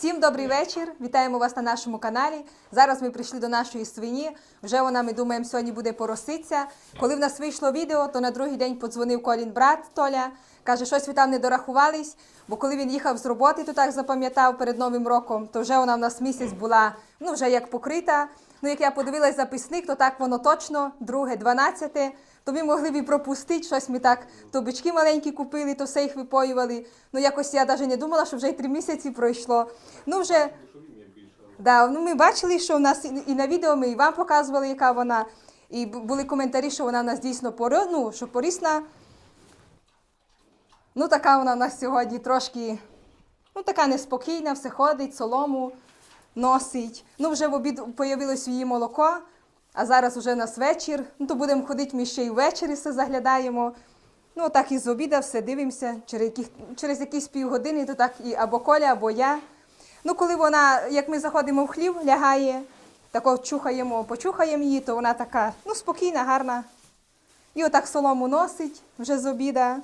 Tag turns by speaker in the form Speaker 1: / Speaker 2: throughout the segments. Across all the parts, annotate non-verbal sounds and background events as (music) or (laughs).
Speaker 1: Всім добрий вечір. Вітаємо вас на нашому каналі. Зараз ми прийшли до нашої свині. Вже вона, ми думаємо, сьогодні буде пороситься. Коли в нас вийшло відео, то на другий день подзвонив Колін брат Толя. Каже, щось ви там не дорахувались, бо коли він їхав з роботи, то так запам'ятав перед Новим роком, то вже вона в нас місяць була ну, вже як покрита. Ну, як я подивилась записник, то так воно точно, друге, 12. То ми могли б і пропустити щось. Ми так то бички маленькі купили, то все їх випоювали. Ну якось я навіть не думала, що вже й три місяці пройшло. Ну вже да, ну ми бачили, що в нас і- на відео ми і вам показували, яка вона. І були коментарі, що вона в нас дійсно поро, ну, що порісна. Ну, така вона в нас сьогодні трошки, ну, така неспокійна, все ходить, солому носить. Ну, вже в обід появилось її молоко, а зараз вже у нас вечір. Ну, то будемо ходити, ми ще й ввечері все заглядаємо. Ну, так і з обіда все дивимося, через, яких, через якісь півгодини, то так і або Коля, або я. Ну, коли вона, як ми заходимо в хлів, лягає, тако чухаємо, почухаємо її, то вона така, ну, спокійна, гарна. І отак солому носить вже з обіда.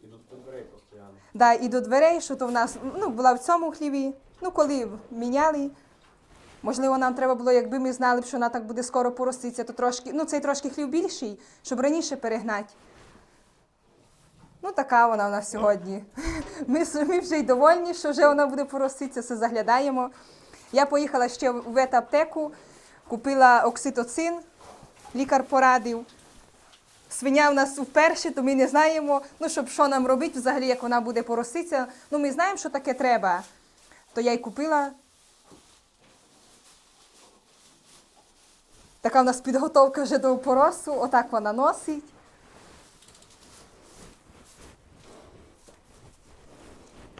Speaker 2: Ідуть до дверей постійно.
Speaker 1: Да, і до дверей, що то в нас ну, була в цьому хліві. Ну, коли міняли. Можливо, нам треба було, якби ми знали, що вона так буде скоро пороститися, то трошки, ну, цей трошки хлів більший, щоб раніше перегнати. Ну, така вона у нас сьогодні. (laughs) Ми, ми вже й довольні, що вже вона буде пороститися, все заглядаємо. Я поїхала ще в ветаптеку, купила окситоцин, лікар порадив. Свиня в нас вперше, то ми не знаємо, ну, щоб що нам робити, взагалі, як вона буде пороситися. Ну, ми знаємо, що таке треба. То я й купила. Така в нас підготовка вже до поросу, отак вона носить.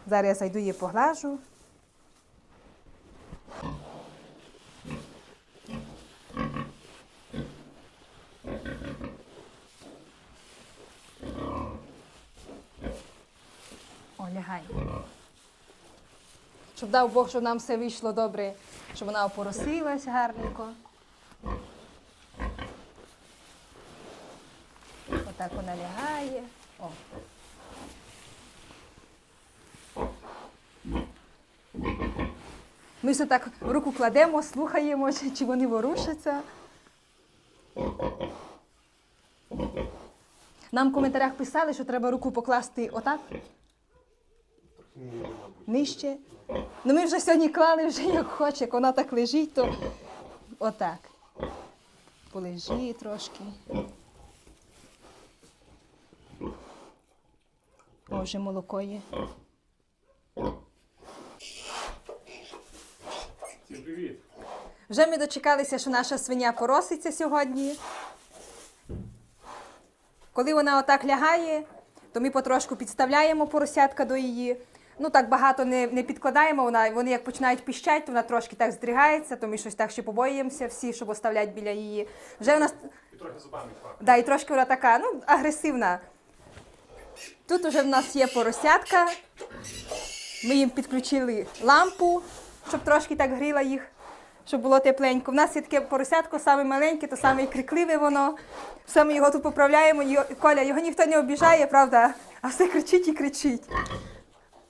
Speaker 1: Зараз я зайду її поглажу. О, лягай. Щоб дав Бог, щоб нам все вийшло добре, щоб вона опоросилась гарненько. Отак вона лягає. О. Ми все так руку кладемо, слухаємо, чи, вони ворушаться. Нам в коментарях писали, що треба руку покласти отак, нижче. Ну ми вже сьогодні клали вже як хоче, як вона так лежить, то отак. Полежи трошки. О, вже молоко є.
Speaker 2: Привіт!
Speaker 1: Вже ми дочекалися, що наша свиня пороситься сьогодні. Коли вона отак лягає, то ми потрошку підставляємо поросятка до її. Ну так багато не, не підкладаємо. Вона, вони як починають піщати, то вона трошки так здригається, то ми щось так ще побоїмося всі, щоб оставляти біля її. Вже вона
Speaker 2: І трохи зубами.
Speaker 1: Да, і трошки вона така, ну, агресивна. Тут вже в нас є поросятка. Ми їм підключили лампу, щоб трошки так гріла їх, щоб було тепленько. У нас є таке поросятко, саме маленьке, то саме крикливе воно. Все ми його тут поправляємо. Його- Коля, його ніхто не обіжає, правда, а все кричить і кричить.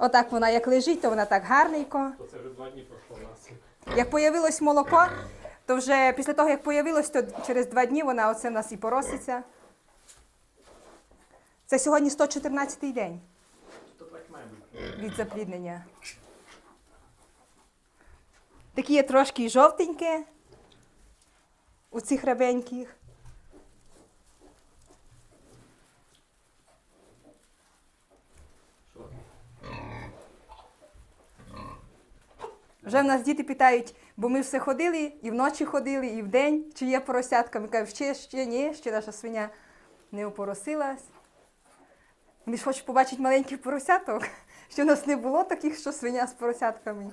Speaker 1: Отак вона як лежить, то вона так гарненько.
Speaker 2: То це вже два дні пройшло у нас.
Speaker 1: Як появилось молоко, то вже після того, як появилось, то через два дні вона оце в нас і пороситься. Це сьогодні 114-й день від запліднення. Такі є трошки і жовтеньке у цих рабеньких.
Speaker 2: Що?
Speaker 1: Вже в нас діти питають, бо ми все ходили, і вночі ходили, і вдень, чи є поросятка. Ми кажемо, ще, ще ні, ще наша свиня не опоросилась. Вони ж хочуть побачити маленьких поросяток, (laughs) що в нас не було таких, що свиня з поросятками.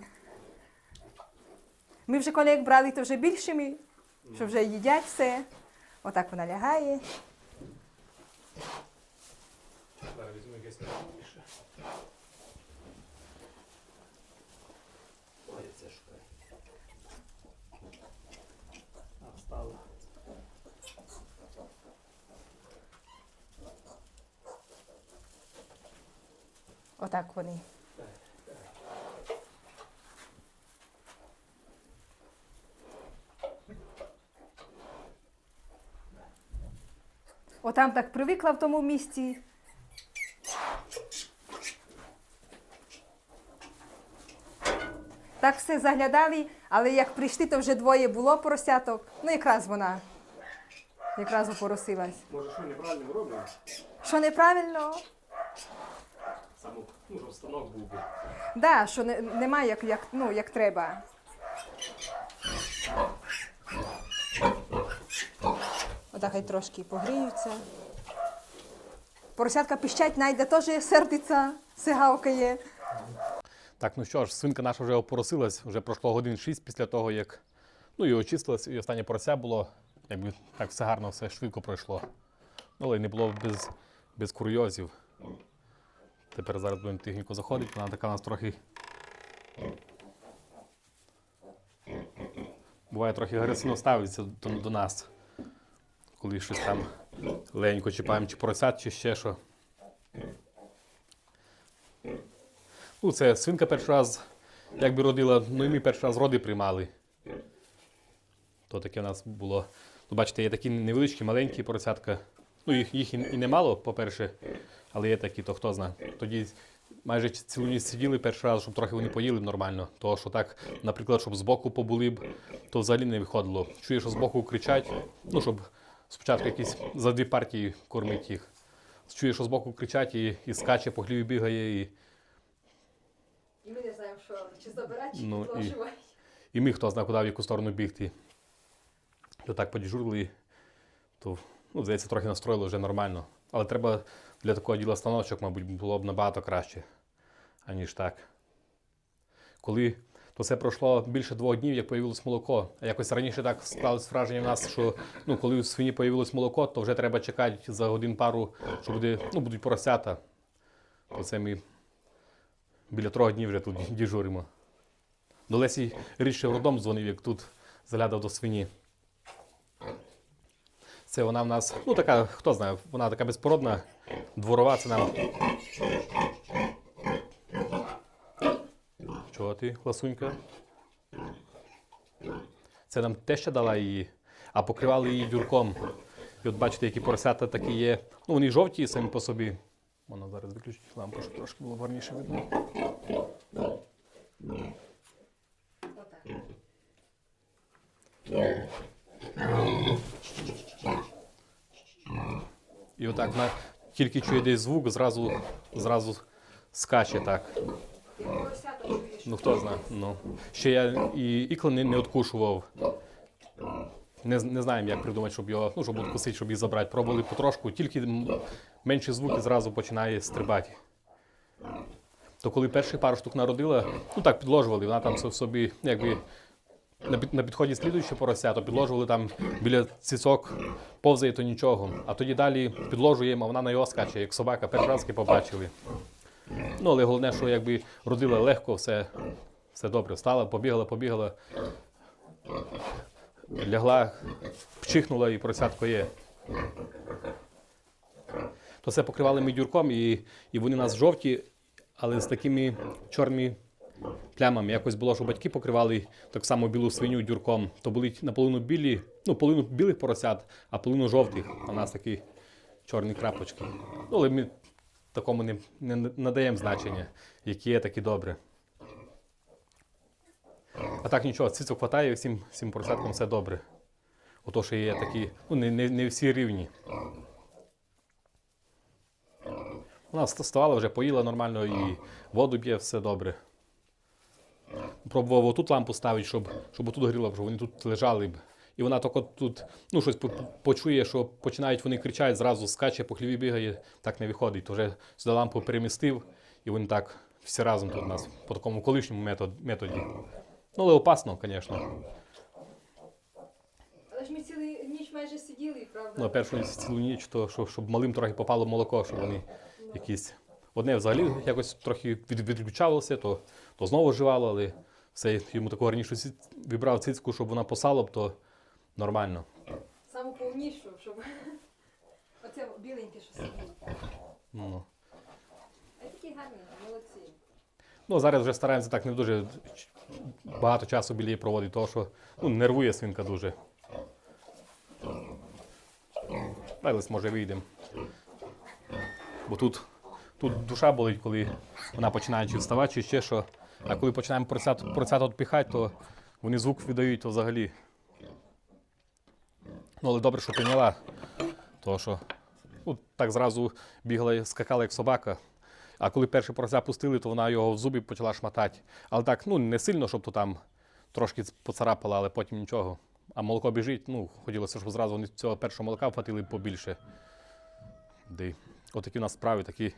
Speaker 1: Ми вже коли як брали, то вже більшими, що вже їдять все. Отак вона лягає.
Speaker 2: Зараз якесь більше. Ой, це шукай. А, стало.
Speaker 1: Отак вони. Отам так привикла в тому місці. Так все заглядали, але як прийшли, то вже двоє було поросяток. Ну, якраз вона якраз опоросилась.
Speaker 2: Може, що неправильно роблю?
Speaker 1: Що неправильно?
Speaker 2: Ну, щоб станок був би.
Speaker 1: Да, що не, немає як, як, ну, як треба. Отак хай трошки погріються. Поросятка пищать, найде теж сердиться, все гавкає.
Speaker 3: Так, ну що ж, свинка наша вже опоросилась, вже пройшло годин 6 після того, як ну, і очистилась, і останнє порося було, якби так все гарно, все швидко пройшло. Ну, але не було без, без курйозів. Тепер зараз будемо техніку заходити, вона така у нас трохи. Буває трохи агресивно ставиться до, до нас, коли щось там легенько чіпаємо, чи поросят, чи ще що. Ну, це свинка перший раз, якби родила, ну і ми перший раз роди приймали. То таке в нас було. Ну, бачите, є такі невеличкі, маленькі поросятка. Ну, їх, їх і, і немало, по-перше, але є такі, то хто знає. Тоді майже цілу ніч сиділи перший раз, щоб трохи вони поїли б нормально. То що так, наприклад, щоб збоку побули б, то взагалі не виходило. Чуєш, що збоку кричать, ну, щоб спочатку якісь за дві партії кормити їх. Чуєш, що збоку кричать і, і скаче, по хліві бігає. І,
Speaker 1: І ми не знаємо, що чи забирати, чи
Speaker 3: Ну, і-
Speaker 1: підложувати.
Speaker 3: І ми хто знає, куди в яку сторону бігти. То так подіжурили, то, ну, здається, трохи настроїли вже нормально. Але треба для такого діла станочок, мабуть, було б набагато краще, аніж так. Коли то це пройшло більше двох днів, як появилось молоко. А якось раніше так склалось враження в нас, що ну, коли у свині появилось молоко, то вже треба чекати за годин пару, що буде, ну, будуть поросята. То це ми біля трьох днів вже тут (laughs) діжуримо. До Лесі рідше в роддом дзвонив, як тут заглядав до свині. Це вона в нас, ну така, хто знає, вона така безпородна, дворова, це нам. Чого ти, ласунька? Це нам теща дала її, а покривали її дюрком. І от бачите, які поросята такі є. Ну, вони жовті самі по собі. Вона зараз виключить лампу, щоб трошки було гарніше видно. І отак вона тільки чує десь звук, зразу, зразу скаче так. Ну хто знає. Ну. Ще я і ікла не, не откушував. Не, не знаємо, як придумати, щоб його, ну, щоб откусити, щоб її забрати. Пробували потрошку, тільки менші звуки зразу починає стрибати. То коли перший пару штук народила, ну так підложували, вона там собі, якби на, під, на підході слідуюче порося, то підложували там біля цицок, повзає, то нічого. А тоді далі підложуємо, а вона на його скаче, як собака, перший побачили. Ну, але головне, що якби родила легко, все, все добре. Встала, побігала, побігала, лягла, пчихнула і поросятко є. То це покривали ми дюрком, і, і вони у нас жовті, але з такими чорними плямами. Якось було, що батьки покривали так само білу свиню дюрком. То були наполовину білі, ну, половину білих поросят, а половину жовтих. У нас такі чорні крапочки. Ну, але ми такому не, не надаємо значення, які є, такі добре. А так нічого, цицок хватає, всім, всім поросяткам все добре. Ото, що є такі, ну, не, не, не всі рівні. Вона вста- вставала вже, поїла нормально і воду п'є, все добре. Пробував отут лампу ставити, щоб, щоб отут горіло, щоб вони тут лежали б. І вона тільки тут ну, щось по- по- почує, що починають вони кричати, зразу скаче, по хліві бігає, так не виходить. То вже сюди лампу перемістив, і вони так всі разом тут у нас по такому колишньому метод, методі. Ну, але опасно, звісно.
Speaker 1: Але ж ми цілу ніч майже сиділи, правда?
Speaker 3: Ну, першу цілу ніч, то щоб, щоб малим трохи попало молоко, щоб вони якісь. Одне взагалі якось трохи від, відключалося, то, то знову живало, але все йому таку гарнішу ці- вибрав цицьку, щоб вона посала б, то нормально.
Speaker 1: Саму повнішу, щоб. Оце біленьке, що сиділо.
Speaker 3: Ну,
Speaker 1: А такі гарні, молодці.
Speaker 3: Ну, зараз вже стараємося так не дуже багато часу біля її проводити, тому що ну, нервує свинка дуже. Дайлись, може, вийдемо. Бо тут, тут душа болить, коли вона починає чи вставати, чи ще що. А коли починаємо поросят, поросят відпіхати, то вони звук видають то взагалі. Ну, але добре, що прийняла. Тому що ну, так зразу бігла і скакала, як собака. А коли перший порося пустили, то вона його в зубі почала шматати. Але так, ну не сильно, щоб то там трошки поцарапала, але потім нічого. А молоко біжить, ну, хотілося, щоб зразу вони цього першого молока вхватили побільше. Отакі у нас справи, такі,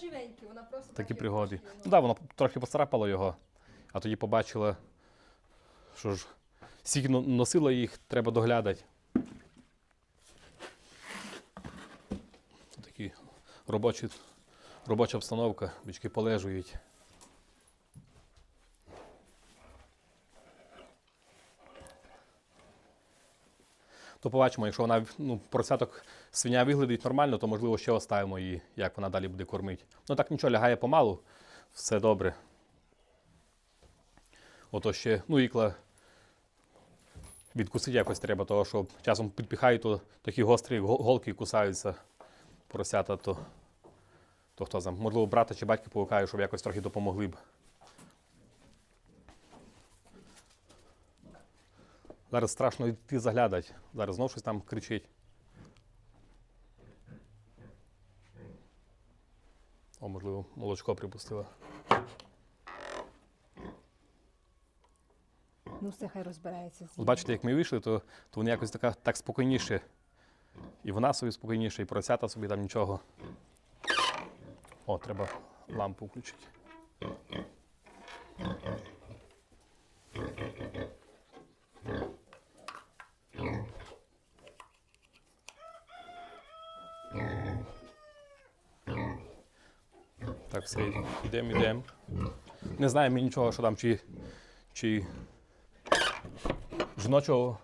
Speaker 1: Живеньке, воно просто
Speaker 3: такі пригоди. Ну так, да, воно трохи поцарапало його, а тоді побачила, що ж стільки но- носила їх, треба доглядати. Такі робочі, робоча обстановка, бічки полежують. То побачимо, якщо вона ну, поросяток свиня виглядить нормально, то можливо ще оставимо її, як вона далі буде кормити. Ну так нічого, лягає помалу, все добре. Ото ще, ну, ікла відкусити якось треба, того що часом підпіхають, то такі гострі голки кусаються поросята, то, то хто знає, можливо, брата чи батька погукаю, щоб якось трохи допомогли б. Зараз страшно йти заглядати. Зараз знов щось там кричить. О, можливо, молочко припустила.
Speaker 1: Ну, все хай розбирається.
Speaker 3: От бачите, як ми вийшли, то, то вони якось така, так спокійніше. І вона собі спокійніше, і поросята собі там нічого. О, треба лампу включити. Так, все, йдемо, йдемо. Не знаємо ми нічого, що там, чи, чи жіночого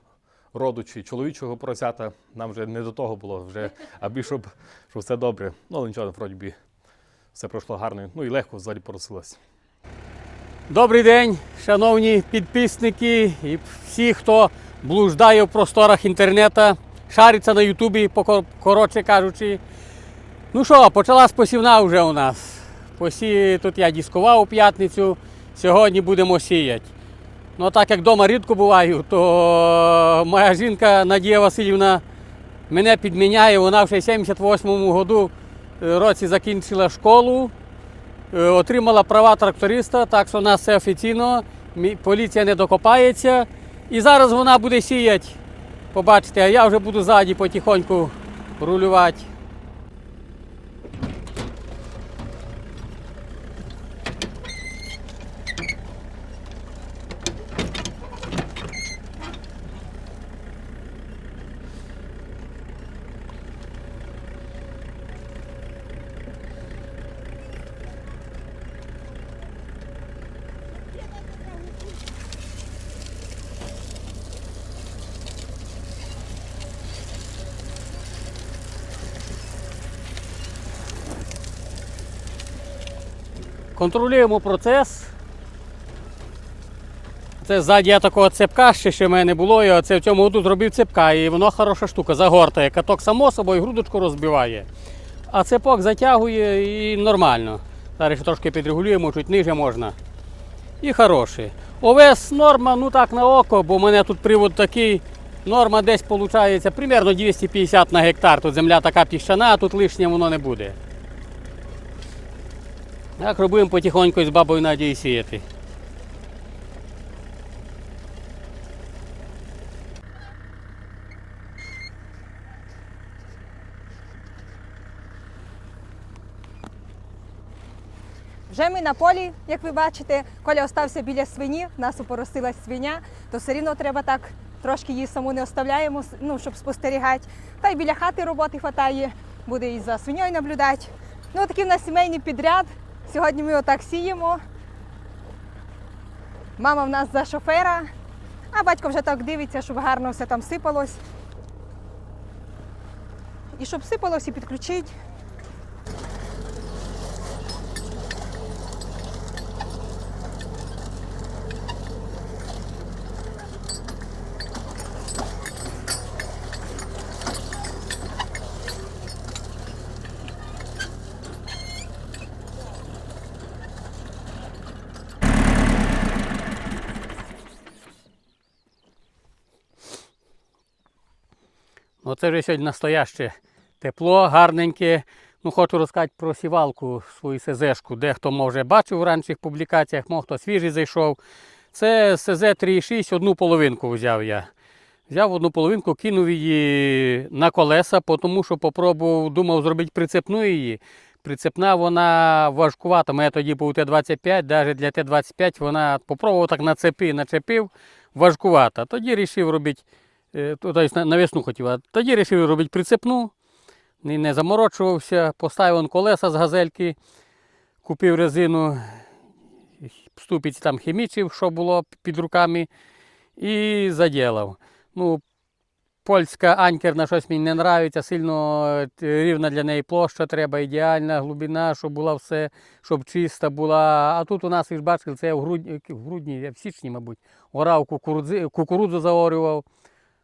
Speaker 3: роду чи чоловічого поросята. Нам вже не до того було, вже, аби щоб, щоб все добре. Ну, але нічого, вроді все пройшло гарно. Ну і легко взагалі поросилось.
Speaker 4: Добрий день, шановні підписники і всі, хто блуждає в просторах інтернету, шариться на Ютубі, коротше кажучи. Ну що, почалась посівна вже у нас. Посі... Тут я дискував у п'ятницю, сьогодні будемо сіяти. Ну, так як вдома рідко буваю, то моя жінка Надія Васильівна мене підміняє. Вона в 78-му году е, році закінчила школу. Е, отримала права тракториста, так що у нас все офіційно, поліція не докопається. І зараз вона буде сіяти. Побачите, а я вже буду ззаді потихоньку рулювати. Контролюємо процес. Це ззаді я такого цепка ще, ще в мене було. Я це в цьому году зробив цепка, і воно хороша штука, загортає. Каток само собою грудочку розбиває. А цепок затягує і нормально. Зараз ще трошки підрегулюємо, чуть ниже можна. І хороший. Овес норма, ну так на око, бо в мене тут привод такий. Норма десь виходить примерно 250 на гектар. Тут земля така піщана, а тут лишнє воно не буде. Так робимо потихоньку з бабою Надією сіяти.
Speaker 1: Вже ми на полі, як ви бачите, Коля остався біля свині, в нас опоросилась свиня, то все рівно треба так трошки її саму не оставляємо, ну, щоб спостерігати. Та й біля хати роботи хватає, буде і за свиньою наблюдати. Ну, такий в нас сімейний підряд. Сьогодні ми отак сіємо. Мама в нас за шофера, а батько вже так дивиться, щоб гарно все там сипалось. І щоб сипалось і підключить.
Speaker 4: Це вже сьогодні настояще тепло, гарненьке. Ну, хочу розказати про сівалку свою СЗшку. Дехто може бачив в раніших публікаціях, мов хто свіжий зайшов. Це СЗ 3,6, одну половинку взяв я. Взяв одну половинку, кинув її на колеса, тому що попробував, думав зробити прицепну її. Прицепна вона важкувата. У мене тоді був Т-25, навіть для Т-25 вона попробував так на цепи, начепив, важкувата. Тоді вирішив робити, тобто на- на весну хотів, а тоді вирішив робити прицепну. Не, заморочувався, поставив колеса з газельки, купив резину, ступиці там хімічив, що було під руками, і заділав. Ну, польська анкерна щось мені не подобається, сильно е, рівна для неї площа треба, ідеальна глибина, щоб була все, щоб чиста була. А тут у нас, ви ж бачили, це в грудні, в грудні, в січні, мабуть, орав кукурудзу заорював.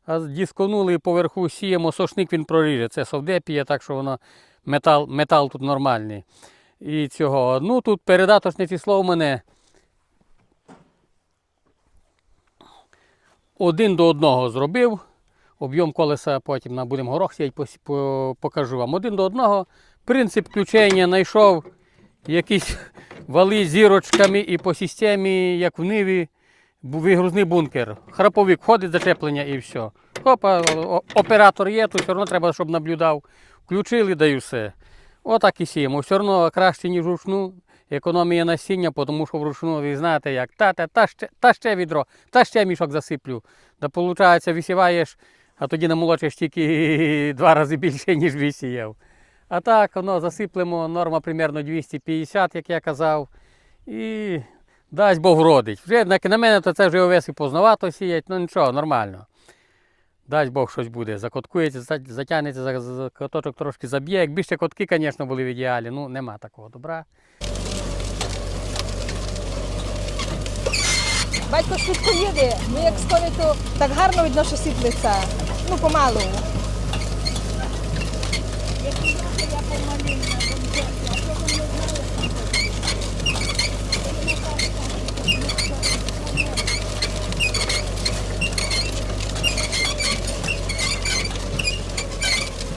Speaker 4: А дисконули і поверху сіємо, сошник він проріже. Це совдепія, так що воно метал, метал тут нормальний. І цього. Ну тут передаточне число у мене один до одного зробив. Об'єм колеса потім на будемо горох сіяти, покажу вам. Один до одного. Принцип включення знайшов якісь (laughs) вали зірочками і по системі, як в Ниві, вигрузний бункер. Храповик входить зачеплення і все. Опа, оператор є, то все одно треба, щоб наблюдав. Включили, даю все. Отак і сіємо. Все одно краще, ніж вручну. Економія насіння, тому що вручну, ви знаєте як, та, та, та, ще, та ще відро, та ще мішок засиплю. Да виходить, висіваєш, а тоді намолочиш тільки (laughs) два рази більше, ніж висіяв. А так, воно засиплемо, норма примерно 250, як я казав. І дасть Бог вродить. Вже на, мене то це вже овес і поздновато сіять, ну нічого, нормально. Дасть Бог щось буде. Закоткується, затягнеться, за, коточок трошки заб'є. Якби ще котки, звісно, були в ідеалі. Ну, нема такого добра.
Speaker 1: Батько швидко їде. Ми як з то так гарно видно, що сиплеться. Ну, помалу.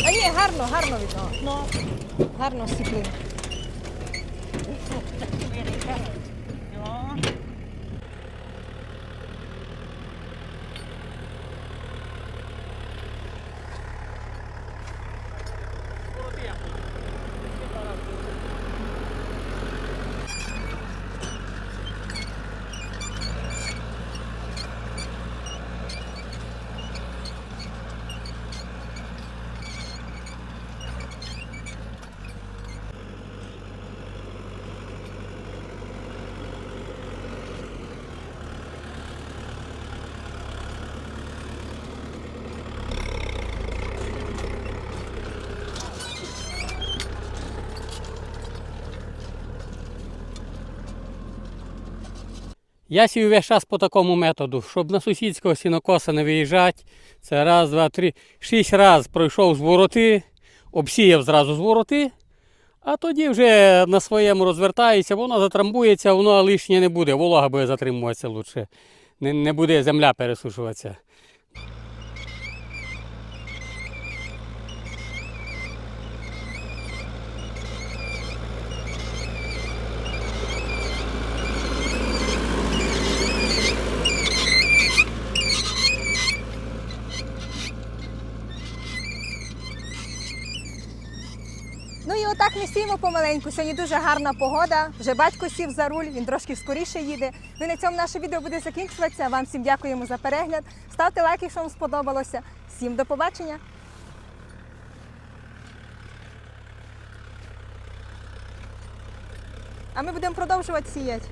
Speaker 1: А ні, гарно, гарно видно. Гарно сипле.
Speaker 4: Я сію весь час по такому методу, щоб на сусідського сінокоса не виїжджати. Це раз, два, три, шість разів пройшов з вороти, обсіяв зразу з вороти, а тоді вже на своєму розвертається, воно затрамбується, воно лишнє не буде, волога буде затримуватися лучше. Не, буде земля пересушуватися.
Speaker 1: Ну і отак ми сіємо помаленьку. Сьогодні дуже гарна погода. Вже батько сів за руль, він трошки скоріше їде. Ну і на цьому наше відео буде закінчуватися. Вам всім дякуємо за перегляд. Ставте лайк, якщо вам сподобалося. Всім до побачення. А ми будемо продовжувати сіяти.